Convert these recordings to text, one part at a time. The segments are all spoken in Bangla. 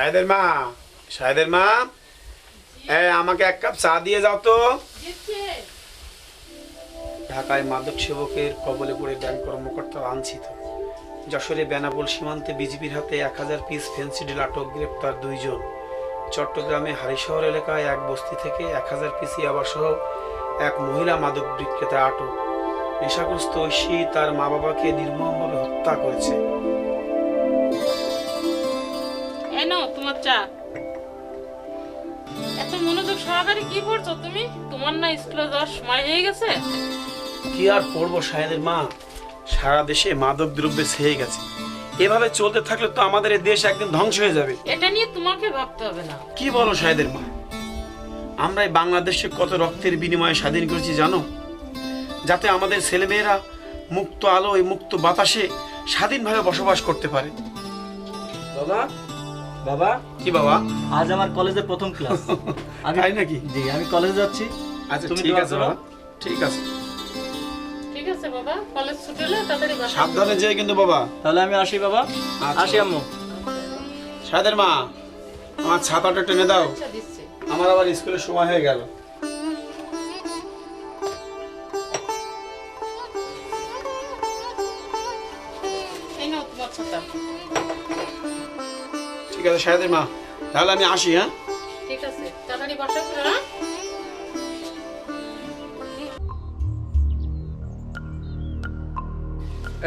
শাহেদের মা শাহেদের মা। আমাকে এক কাপ চা দিয়ে যাও তো। ঢাকায় মাদক সেবকের কবলে পড়ে ব্যাংক কর্মকর্তা লাঞ্ছিত। যশোরে বেনাপোল সীমান্তে বিজিবির হাতে এক হাজার পিস ফেন্সিডিল আটক গ্রেপ্তার দুইজন। চট্টগ্রামে হারিশহর এলাকায় এক বস্তি থেকে এক হাজার পিস ইয়াবাসহ এক মহিলা মাদক বিক্রেতা আটক। নেশাগ্রস্ত ঐশী তার মা বাবাকে নির্মমভাবে হত্যা করেছে। চা এত মনোযোগ সহকারে কি পড়ছো তুমি? তোমার না স্কুলে যাওয়ার সময় হয়ে গেছে। কি আর পড়ব শাহেদের মা? সারা দেশে মাদক দ্রব্যে ছেয়ে গেছে। এভাবে চলতে থাকলে তো আমাদের এই দেশ একদিন ধ্বংস হয়ে যাবে। এটা নিয়ে তোমাকে ভাবতে হবে না। কি বলো শাহেদের মা? আমরা এই বাংলাদেশে কত রক্তের বিনিময়ে স্বাধীন করেছি জানো? যাতে আমাদের ছেলেমেয়েরা মুক্ত আলোয় মুক্ত বাতাসে স্বাধীনভাবে বসবাস করতে পারে। বাবা বাবা? কি বাবা? আজ আমার কলেজের প্রথম ক্লাস। আমি তাই নাকি? জি আমি কলেজে যাচ্ছি। আচ্ছা তুমি ঠিক আছে বাবা। ঠিক আছে। ঠিক আছে বাবা কলেজ ছুটি হলে তাড়াতাড়ি বাসা সাবধানে যেয়ে কিন্তু বাবা। তাহলে আমি আসি বাবা। আচ্ছা। আসি আম্মু। সাদের মা আমার ছাতাটা টেনে দাও। আচ্ছা আমার আবার স্কুলে সময় হয়ে গেল। ঠিক আছে শাহেদের মা। তাহলে আমি আসি হ্যাঁ? ঠিক আছে তাড়াতাড়ি বাসা হ্যাঁ?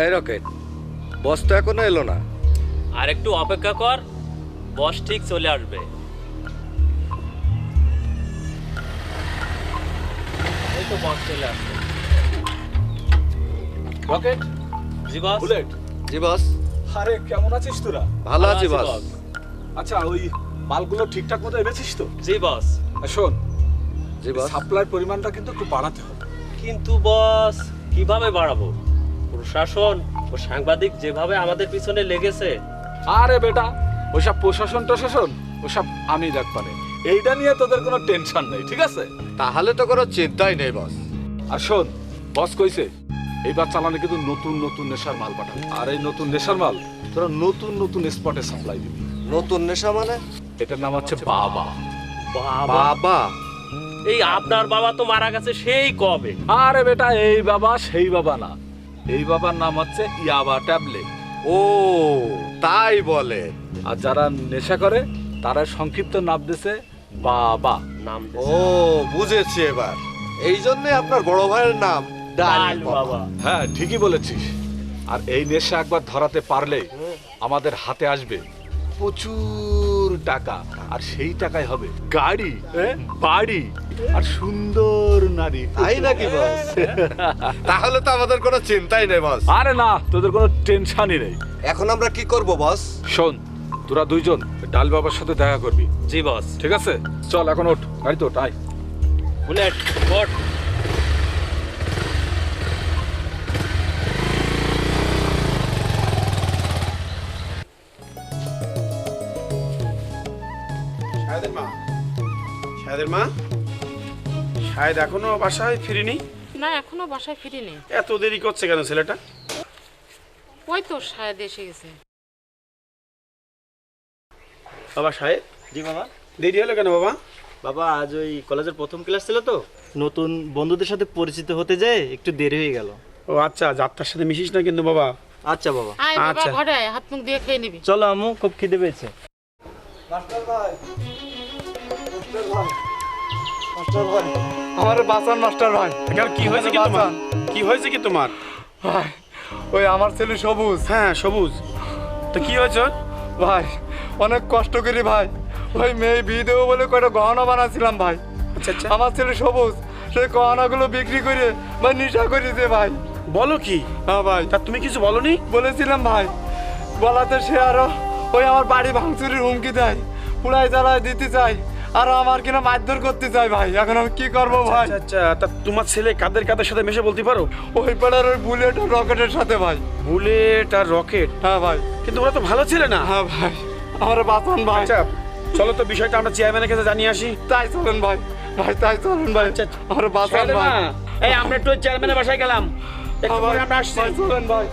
এই রকেট বস তো এখনও এলো না। আর একটু অপেক্ষা কর বস ঠিক চলে আসবে। এই তো বস চলে আসবে রকেট? জি বস? বুলেট? জি বস। আরে কেমন আছিস তোরা? ভালো আছি বস। আচ্ছা ওই মালগুলো ঠিকঠাক মতো এনেছিস তো? জি বস। আর শোন জি বস। সাপ্লাইয়ের পরিমাণটা কিন্তু একটু বাড়াতে হবে। কিন্তু বস কীভাবে বাড়াবো? প্রশাসন ও সাংবাদিক যেভাবে আমাদের পিছনে লেগেছে। আরে বেটা ওইসব প্রশাসন টশাসন ওসব আমি দেখ পারে। এইটা নিয়ে তোদের কোনো টেনশন নেই ঠিক আছে? তাহলে তো কোনো চিন্তাই নেই বস। আর শোন বস কইছে এইবার চালানে কিন্তু নতুন নতুন নেশার মাল পাঠাবে। আর এই নতুন নেশার মাল তোরা নতুন নতুন স্পটে সাপ্লাই দিবি। নতুন নেশা মানে? এটার নাম হচ্ছে বাবা। বাবা। বাবা? এই আপনার বাবা তো মারা গেছে সেই কবে? আরে বেটা এই বাবা সেই বাবা না। এই বাবার নাম হচ্ছে ইয়াবা ট্যাবলেট। ও তাই বলে। আর যারা নেশা করে তারা সংক্ষিপ্ত নাম দিছে বাবা। নাম ও বুঝেছি এবার। এই জন্য আপনার বড় ভাইয়ের নাম ডাল বাবা। হ্যাঁ ঠিকই বলেছিস। আর এই নেশা একবার ধরাতে পারলে আমাদের হাতে আসবে। প্রচুর টাকা আর সেই টাকায় হবে গাড়ি বাড়ি আর সুন্দর নারী। তাই নাকি বস তাহলে তো আমাদের কোনো চিন্তাই নেই বস আরে না তোদের কোনো টেনশনই নেই। এখন আমরা কি করব বস শোন তোরা দুইজন ডাল বাবার সাথে দেখা করবি। জি বস ঠিক আছে? চল এখন ওঠ। গাড়িতে ওঠ আয়। বুলেট কোট শাহেদের মা। এখনও বাসায় ফিরিনি? না এখনও বাসায় ফিরিনি। এত দেরি করছে কেন ছেলেটা? ওই তো এসে গেছে। বাবা সাহেব জি বাবা। দেরি হলো কেন বাবা? বাবা আজ ওই কলেজের প্রথম ক্লাস ছিল তো। নতুন বন্ধুদের সাথে পরিচিত হতে যায় একটু দেরি হয়ে গেল। ও আচ্ছা যাত্রার সাথে মিশিস না কিন্তু বাবা? আচ্ছা বাবা। আচ্ছা। ঘরে হাত মুখ দিয়ে খেয়ে নিবি। চলো আম্মু খুব খিদে পেয়েছে। আমার বাঁচান মাস্টার ভাই। এখন কি হয়েছে কি তোমার? কি হয়েছে কি তোমার? ভাই ওই আমার ছেলে সবুজ। হ্যাঁ সবুজ। তো কি হয়েছে ভাই অনেক কষ্ট করি ভাই। ওই মেয়ে বিয়ে দেবো বলে কয়টা গহনা বানাচ্ছিলাম ভাই। আচ্ছা আচ্ছা। আমার ছেলে সবুজ সেই গহনাগুলো বিক্রি করে ভাই নিশা করেছে ভাই। বলো কি? হ্যাঁ ভাই। তা তুমি কিছু বলনি? বলেছিলাম ভাই বলাতে সে আরও ওই আমার বাড়ি ভাঙচুরির হুমকি দেয় পুরাই জ্বালায় দিতে চাই আর আমার কিনা মারধর করতে চাই ভাই। এখন আমি কি করব ভাই? আচ্ছা আচ্ছা তা তোমার ছেলে কাদের কাদের সাথে মেশে বলতে পারো? ওই পাড়ার ওই বুলেট আর রকেটের সাথে ভাই। বুলেট আর রকেট? হ্যাঁ ভাই। কিন্তু ওরা তো ভালো ছেলে না। হ্যাঁ ভাই। আমার বাঁচান ভাই। আচ্ছা চলো তো বিষয়টা আমরা চেয়ারম্যানের কাছে জানিয়ে আসি। তাই চলেন ভাই। ভাই তাই চলেন ভাই। আমার বাঁচান ভাই। এই আমরা একটু চেয়ারম্যানের বাসায় গেলাম। একটু পরে আমরা আসছি। ভাই।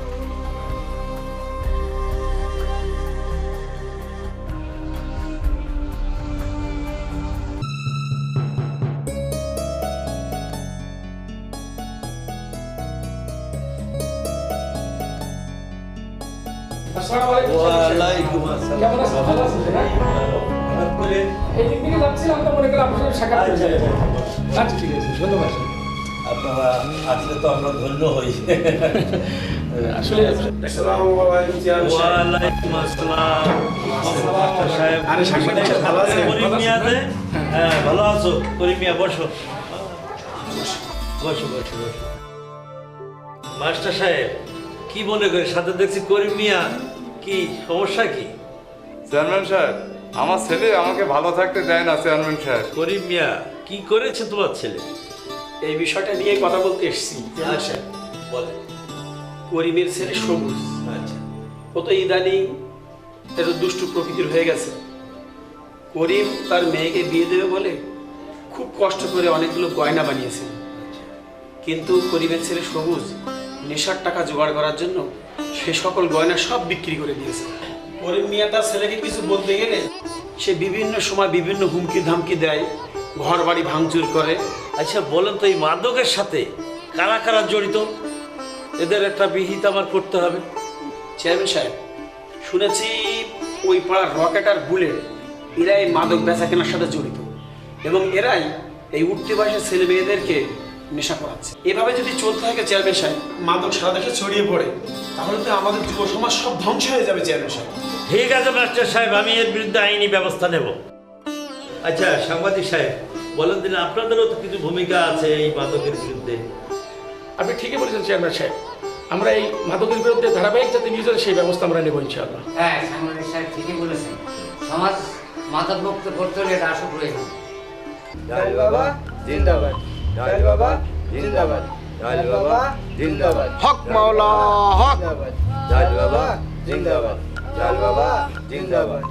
ওয়ালাইকুম আসসালাম। আপনারা আসলে তো আমরা ধন্য হই। আসসালামু আলাইকুম চেয়ারম্যান সাহেব। আসসালাম। মাস্টার সাহেব আরে সাংবাদিক ভালো আছেন? করিম মিয়া হ্যাঁ। ভালো আছো? করিম মিয়া বসো। বসো বসো বসো। মাস্টার সাহেব কি মনে করে সাথে দেখছি করিম মিয়া। কি? সমস্যা কি? চেয়ারম্যান সাহেব আমার ছেলে আমাকে ভালো থাকতে দেয় না চেয়ারম্যান সাহেব। করিম মিয়া কি করেছে তোমার ছেলে? এই বিষয়টা নিয়ে কথা বলতে এসেছি চেয়ারম্যান সাহেব। বলে করিমের ছেলে সবুজ। আচ্ছা। ও তো ইদানিং এত দুষ্টু প্রকৃতির হয়ে গেছে। করিম তার মেয়েকে বিয়ে দেবে বলে খুব কষ্ট করে অনেকগুলো গয়না বানিয়েছে। কিন্তু করিমের ছেলে সবুজ। নেশার টাকা জোগাড় করার জন্য সে সকল গয়না সব বিক্রি করে দিয়েছে। করিম মিয়া তার ছেলেকে কিছু বলতে গেলে সে বিভিন্ন সময় বিভিন্ন হুমকি ধামকি দেয় ঘর বাড়ি ভাঙচুর করে। আচ্ছা বলেন তো এই মাদকের সাথে কারা কারা জড়িত? এদের একটা বিহিত আমার করতে হবে। চেয়ারম্যান সাহেব শুনেছি ওই পাড়ার রকেট আর বুলেট এরাই মাদক বেচা কেনার সাথে জড়িত। এবং এরাই এই উঠতি বয়সের ছেলে মেয়েদেরকে নেশা করাচ্ছে। এভাবে যদি চলতে থাকে চেয়ারম্যান সাহেব মাদক সারা দেশে ছড়িয়ে পড়ে তাহলে তো আমাদের যুব সমাজ সব ধ্বংস হয়ে যাবে চেয়ারম্যান সাহেব। ঠিক আছে মাস্টার সাহেব আমি এর বিরুদ্ধে আইনি ব্যবস্থা নেব। আচ্ছা সাংবাদিক সাহেব বলেন দিন আপনাদেরও তো কিছু ভূমিকা আছে এই মাদকের বিরুদ্ধে? আপনি ঠিকই বলেছেন চেয়ারম্যান সাহেব। আমরা এই মাদকের বিরুদ্ধে ধারাবাহিক যাতে হয় সেই ব্যবস্থা আমরা নেব ইনশাআল্লাহ। হ্যাঁ সাংবাদিক সাহেব ঠিকই বলেছেন। সমাজ মাদকমুক্ত করতে হলে এটা আসল প্রয়োজন। বাবা। জিন্দাবাদ। বাবা জিন্দাবাদ। বাবা জিন্দাবাদ। হক মাওলা হক। বাবা জিন্দাবাদ। বাবা জিন্দাবাদ।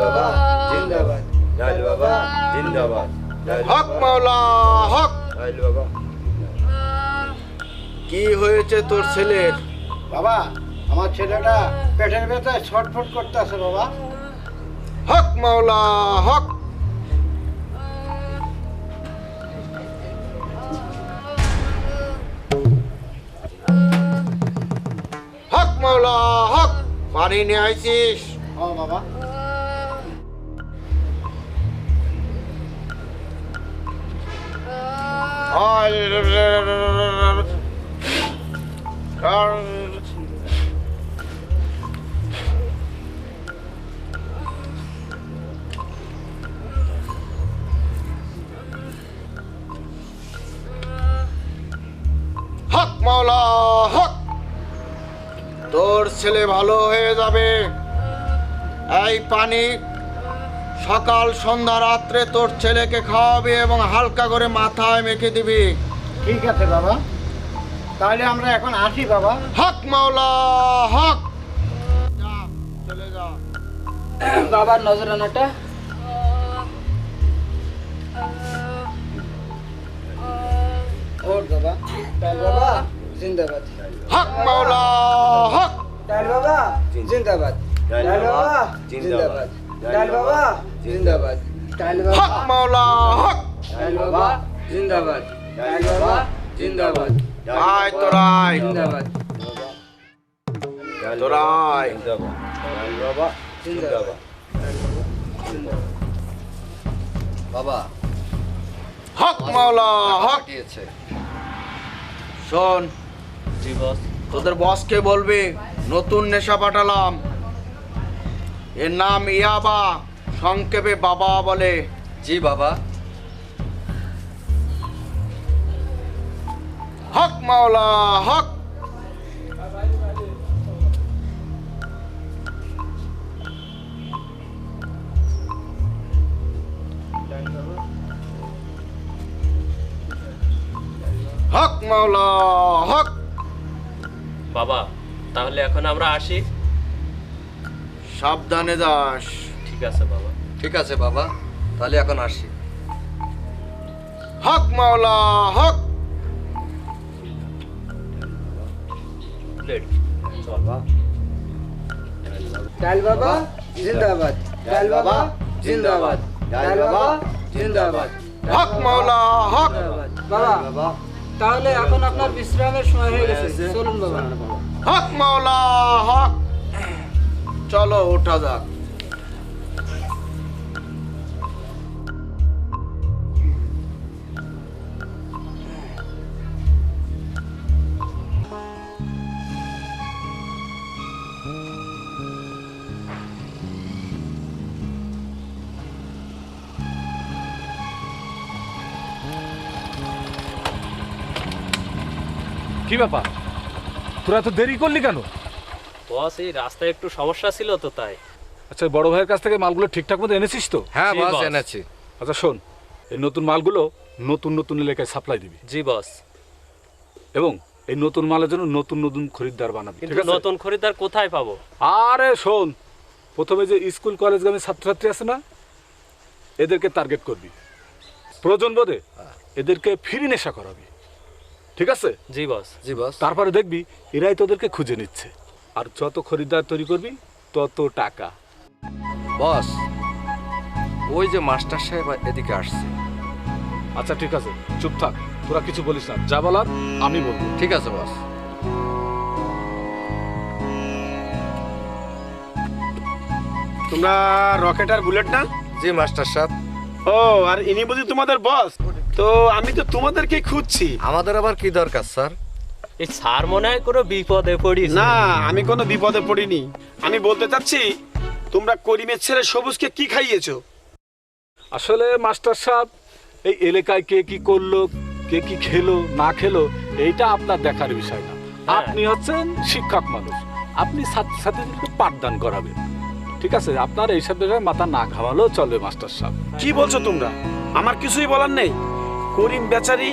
বাবা জিন্দাবাদ। বাবা জিন্দাবাদ। হক মাওলা হক। বাবা কি হয়েছে তোর ছেলের? বাবা আমার ছেলেটা পেটের ব্যথায় ছটফট করতেছে বাবা। হক মাওলা হক। হক পানি নিয়ে আইছিস ও বাবা হক মাওলা হক তোর ছেলে ভালো হয়ে যাবে। এই পানি সকাল সন্ধ্যা রাত্রে তোর ছেলেকে খাওয়াবি এবং হালকা করে মাথায় মেখে দিবি। ঠিক আছে বাবা। তাহলে আমরা এখন আসি বাবা। হক মাওলা হক। যা চলে যা। বাবার নজরানাটা ওর বাবা। বাবা জিন্দাবাদ। হক মাওলা হক। ডাল বাবা জিন্দাবাদ। ডাল বাবা জিন্দাবাদ। ডাল বাবা জিন্দাবাদ। ডাল হক মাওলা হক। ডাল বাবা জিন্দাবাদ। ডাল বাবা জিন্দাবাদ। আয় তোরাই। জিন্দাবাদ। তোরাই। জিন্দাবাদ। বাবা হক মাওলা হক। দিয়েছে শোন জি বস তোদের বসকে বলবি? নতুন নেশা পাঠালাম। এর নাম ইয়াবা সংক্ষেপে বাবা বলে। জি বাবা। হক মাওলা হক। হক মাওলা হক। বাবা তাহলে এখন আমরা আসি। সাবধানে দাস ঠিক আছে বাবা। ঠিক আছে বাবা তাহলে এখন আসি। হক মাওলা হক। ডাল বাবা জিন্দাবাদ। ডাল বাবা জিন্দাবাদ। ডাল বাবা জিন্দাবাদ। হক মাওলা হক। বাবা। তাহলে এখন আপনার বিশ্রামের সময় হয়ে গেছে। চলুন বাবা। হক মাওলা হক। চলো ওঠা যাক। ব্যাপার? তোরা এত দেরি করলি কেন? বস এই রাস্তায় একটু সমস্যা ছিল তো তাই। আচ্ছা বড় ভাইয়ের কাছ থেকে মালগুলো ঠিকঠাক মতো এনেছিস তো? হ্যাঁ জি, বস। এনেছি। আচ্ছা শোন এই নতুন মালগুলো নতুন নতুন এলাকায় সাপ্লাই দিবি। জি বস। এবং এই নতুন মালের জন্য নতুন নতুন খরিদ্দার বানাবি ঠিক কিন্তু আছে? নতুন খরিদ্দার কোথায় পাবো? আরে শোন প্রথমে যে স্কুল কলেজ কলেজগামী ছাত্রছাত্রী আছে না এদেরকে টার্গেট করবি। প্রয়োজন বোধে এদেরকে ফ্রি নেশা করাবি। ঠিক আছে? জি বস। জি বস। তারপরে দেখবি এরাই তোদেরকে খুঁজে নিচ্ছে। আর যত খরিদ্দার তৈরি করবি তত টাকা। বস ওই যে মাস্টার সাহেব এদিকে আসছে। আচ্ছা ঠিক আছে চুপ থাক। তোরা কিছু বলিস না। যা বলার আমি বলব। ঠিক আছে বস। তোমরা রকেট আর বুলেট না? জি মাস্টার সাহেব। ও আর ইনি বুঝি তোমাদের বস? তো আমি তো তোমাদেরকে খুঁজছি। আমাদের আবার কি দরকার স্যার? এই স্যার মনে হয় কোনো বিপদে পড়িস না আমি কোনো বিপদে পড়িনি। আমি বলতে চাচ্ছি তোমরা করিমের ছেলে সবুজকে কি খাইয়েছো? আসলে মাস্টার সাহেব এই এলাকায় কে কি করল কে কি খেলো না খেলো এইটা আপনার দেখার বিষয় না। আপনি হচ্ছেন শিক্ষক মানুষ। আপনি ছাত্রছাত্রীদেরকে পাঠদান করাবেন। ঠিক আছে? আপনার এইসব বিষয়ে মাথা না ঘামালেও চলবে মাস্টার সাহেব। কি বলছো তোমরা? আমার কিছুই বলার নেই। করিম বেচারি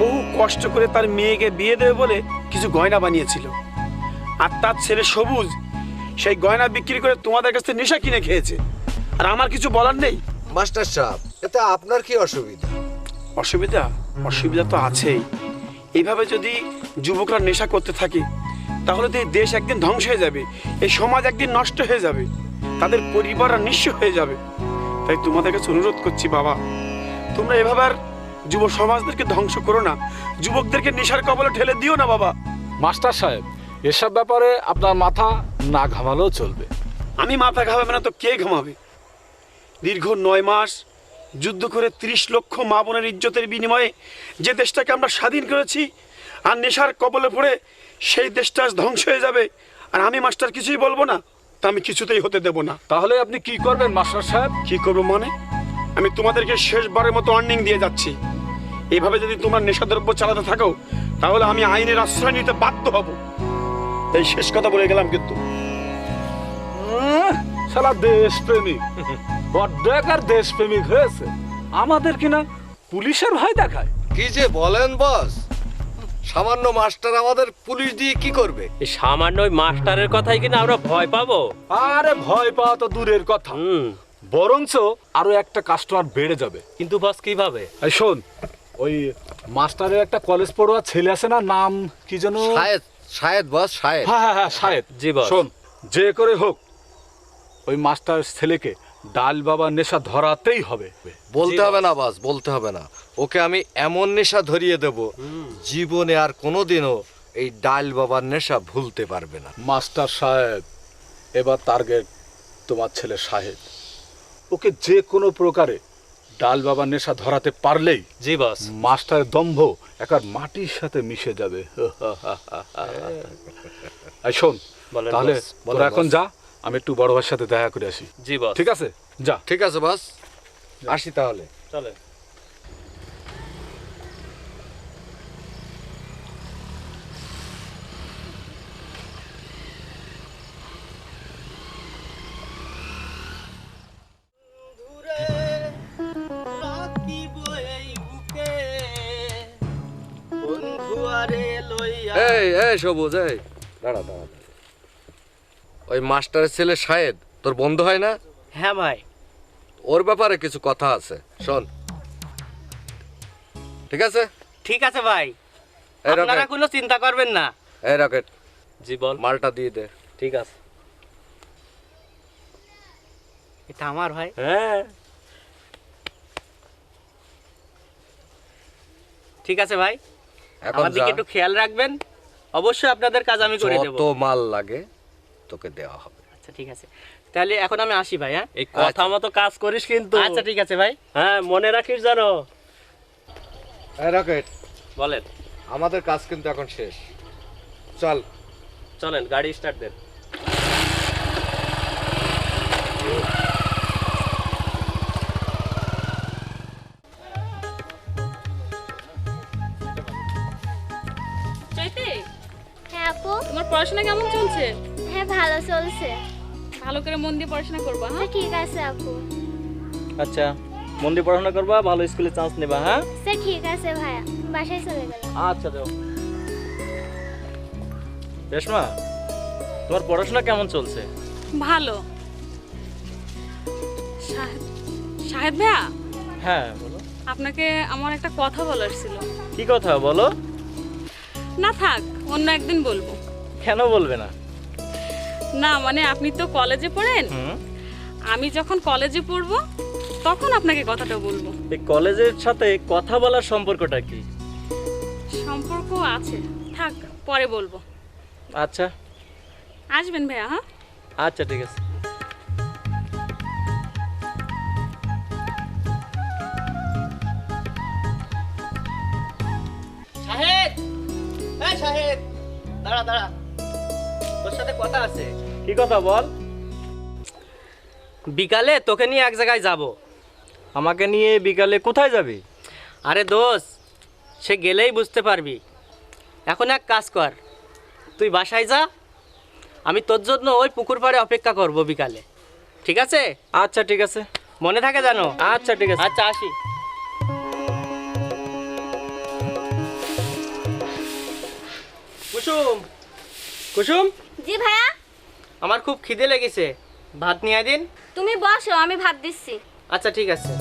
বহু কষ্ট করে তার মেয়েকে বিয়ে দেবে বলে কিছু গয়না বানিয়েছিল। আর তার ছেলে সবুজ সেই গয়না বিক্রি করে তোমাদের কাছ থেকে নেশা কিনে খেয়েছে। আর আমার কিছু বলার নেই? মাস্টার সাহেব এতে আপনার কি অসুবিধা? অসুবিধা? অসুবিধা তো আছেই। এইভাবে যদি যুবকরা নেশা করতে থাকে তাহলে তো এই দেশ একদিন ধ্বংস হয়ে যাবে এই সমাজ একদিন নষ্ট হয়ে যাবে তাদের পরিবার আর নিঃস্ব হয়ে যাবে। তাই তোমাদের কাছে অনুরোধ করছি বাবা তোমরা এভাবে আর যুব সমাজদেরকে ধ্বংস করো না। যুবকদেরকে নেশার কবলে ঠেলে দিও না বাবা। মাস্টার সাহেব এসব ব্যাপারে আপনার মাথা না ঘামালেও চলবে। আমি মাথা ঘামাবে না তো কে ঘামাবে? দীর্ঘ নয় মাস যুদ্ধ করে ত্রিশ লক্ষ মা বোনের ইজ্জতের বিনিময়ে যে দেশটাকে আমরা স্বাধীন করেছি আর নেশার কবলে পড়ে সেই দেশটা আজ ধ্বংস হয়ে যাবে। আর আমি মাস্টার কিছুই বলব না তা আমি কিছুতেই হতে দেব না। তাহলে আপনি কি করবেন মাস্টার সাহেব? কি করব মানে? আমি তোমাদেরকে শেষবারের মতো ওয়ার্নিং দিয়ে যাচ্ছি। এইভাবে যদি তোমরা নেশাদ্রব্য চালাতে থাকো তাহলে আমি আইনের আশ্রয় নিতে বাধ্য হব। এই শেষ কথা বলে গেলাম কিন্তু। উম, শালা দেশপ্রেমিক। বড্ড আর দেশপ্রেমিক হয়েছে। আমাদের কিনা পুলিশের ভয় দেখায়। কি যে বলেন বস? সামান্য মাস্টার আমাদের পুলিশ দিয়ে কি করবে? এই সামান্য ওই মাস্টারের কথাই কিনা আমরা ভয় পাবো? আরে ভয় পাওয়া তো দূরের কথা। হুম। বরঞ্চ আরও একটা কাস্টমার বেড়ে যাবে। কিন্তু বস কীভাবে? এই শোন ওই মাস্টারের একটা কলেজ পড়ুয়া ছেলে আছে না নাম কি যেন? শায়েদ শায়েদ বস শায়েদ। হ্যাঁ হ্যাঁ হ্যাঁ শায়দ। জি বস। শোন যে করে হোক ওই মাস্টার ছেলেকে ডাল বাবা নেশা ধরাতেই হবে। বলতে হবে না বাস বলতে হবে না। ওকে আমি এমন নেশা ধরিয়ে দেব জীবনে আর কোনোদিনও এই ডাল বাবার নেশা ভুলতে পারবে না। মাস্টার সাহেব এবার টার্গেট তোমার ছেলে সাহেব। ওকে যে কোনো প্রকারে ডাল বাবার নেশা ধরাতে পারলেই জি বাস। মাস্টার দম্ভ একার মাটির সাথে মিশে যাবে। শোন তাহলে বলো তোরা এখন যা আমি একটু বড় ভাইয়ের সাথে দেখা করে আসি। জি বাস। ঠিক আছে? যা। ঠিক আছে বাস। আসি তাহলে। চলে এই এই সবুজ এই। দাঁড়া দাঁড়া দাঁড়া। ওই মাস্টারের ছেলে শায়েদ তোর বন্ধু হয় না? হ্যাঁ ভাই। ওর ব্যাপারে কিছু কথা আছে শোন। ঠিক আছে? ঠিক আছে ভাই। এই রকেট। কোনো চিন্তা করবেন না। এই রকেট। জি বল। মালটা দিয়ে দে। ঠিক আছে। এটা আমার ভাই। হ্যাঁ। ঠিক আছে ভাই। আমার দিকে একটু খেয়াল রাখবেন। অবশ্যই আপনাদের কাজ আমি করে দেব। যত মাল লাগে তোকে দেওয়া হবে। আচ্ছা ঠিক আছে। তাহলে এখন আমি আসি ভাই হ্যাঁ? এই কথা মতো কাজ করিস কিন্তু। আচ্ছা ঠিক আছে ভাই। হ্যাঁ মনে রাখিস জানো রকেট বলেন। আমাদের কাজ কিন্তু এখন শেষ। চল। চলেন গাড়ি স্টার্ট দেন। পড়াশোনা কেমন চলছে? হ্যাঁ ভালো চলছে। ভালো করে মন দিয়ে পড়াশোনা করবা হ্যাঁ? আচ্ছা, ঠিক আছে আপু। আচ্ছা মন দিয়ে পড়াশোনা করবা ভালো স্কুলে চান্স নেবা হ্যাঁ? সে ঠিক আছে ভাইয়া বাসায় চলে গেল। আচ্ছা দেও রেশমা তোমার পড়াশোনা কেমন চলছে? ভালো। সাহেব সাহেব ভাইয়া? হ্যাঁ বলো। আপনাকে আমার একটা কথা বলার ছিল। কি কথা বলো? না থাক অন্য একদিন বলব। কেন বলবে না? না মানে আপনি তো কলেজে পড়েন। আমি যখন কলেজে পড়ব তখন আপনাকে কথাটা বলব। এই কলেজের সাথে কথা বলার সম্পর্কটা কি? সম্পর্ক আছে। থাক পরে বলব। আচ্ছা। আসবেন ভাইয়া হ্যাঁ? আচ্ছা ঠিক আছে। শাহেদ! হ্যাঁ শাহেদ! দাঁড়া দাঁড়া। সাথে কথা আছে। কি কথা বল? বিকালে তোকে নিয়ে এক জায়গায় যাব। আমাকে নিয়ে বিকালে কোথায় যাবি? আরে দোষ সে গেলেই বুঝতে পারবি। এখন এক কাজ কর তুই বাসায় যা আমি তোর জন্য ওই পুকুর পাড়ে অপেক্ষা করব বিকালে। ঠিক আছে? আচ্ছা ঠিক আছে। মনে থাকে জানো? আচ্ছা ঠিক আছে। আচ্ছা আসি। কুসুম কুসুম? জি ভাইয়া? আমার খুব খিদে লেগেছে। ভাত নিয়ে দিন। তুমি বসো আমি ভাত দিচ্ছি। আচ্ছা ঠিক আছে।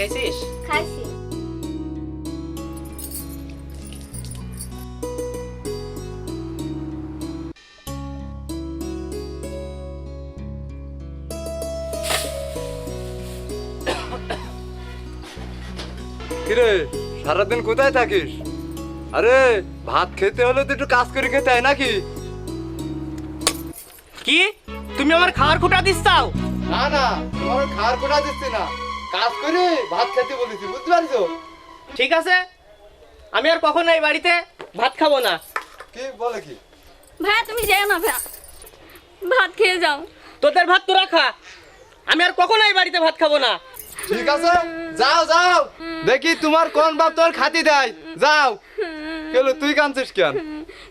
খাইছি কিরে সারাদিন কোথায় থাকিস? আরে ভাত খেতে হলে তো একটু কাজ করে খেতে হয় নাকি? কি? তুমি আমার খাবার খুঁটা দিচ্ছাও না না তোমার খাওয়ার কোটা দিচ্ছি না। কাজ করে ভাত খেতে বলেছি বুঝতে পারছ? ঠিক আছে। আমি আর কখনো এই বাড়িতে? ভাত খাব না। কি বলে কি? ভাইয়া তুমি যেও না ভাইয়া ভাত খেয়ে যাও। তোদের ভাত তোরা খা। আমি আর কখনো এই বাড়িতে ভাত খাব না? ঠিক আছে? যাও যাও। দেখি তোমার কোন বাপ তোর খাতি দেয়। যাও। কেন তুই কাঁদছিস কেন?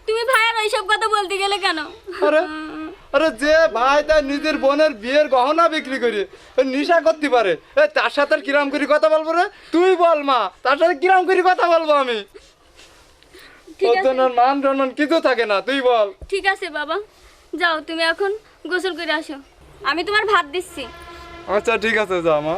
তুমি ভাইয়ার ওইসব কথা বলতে গেলে কেন? আরে আরে যে ভাই তার নিজের বোনের বিয়ের গহনা বিক্রি করে নিশা করতে পারে। তার সাথে কিরাম করে কথা বলব রে? তুই বল মা তার সাথে কিরাম করে কথা বলব আমি। মান রনন কিছু থাকে না তুই বল। ঠিক আছে বাবা যাও তুমি এখন গোসল করে আসো। আমি তোমার ভাত দিচ্ছি। আচ্ছা ঠিক আছে যা মা।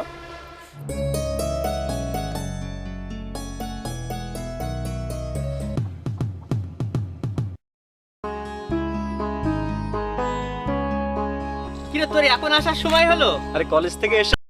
তোর এখন আসার সময় হলো? আরে কলেজ থেকে এসে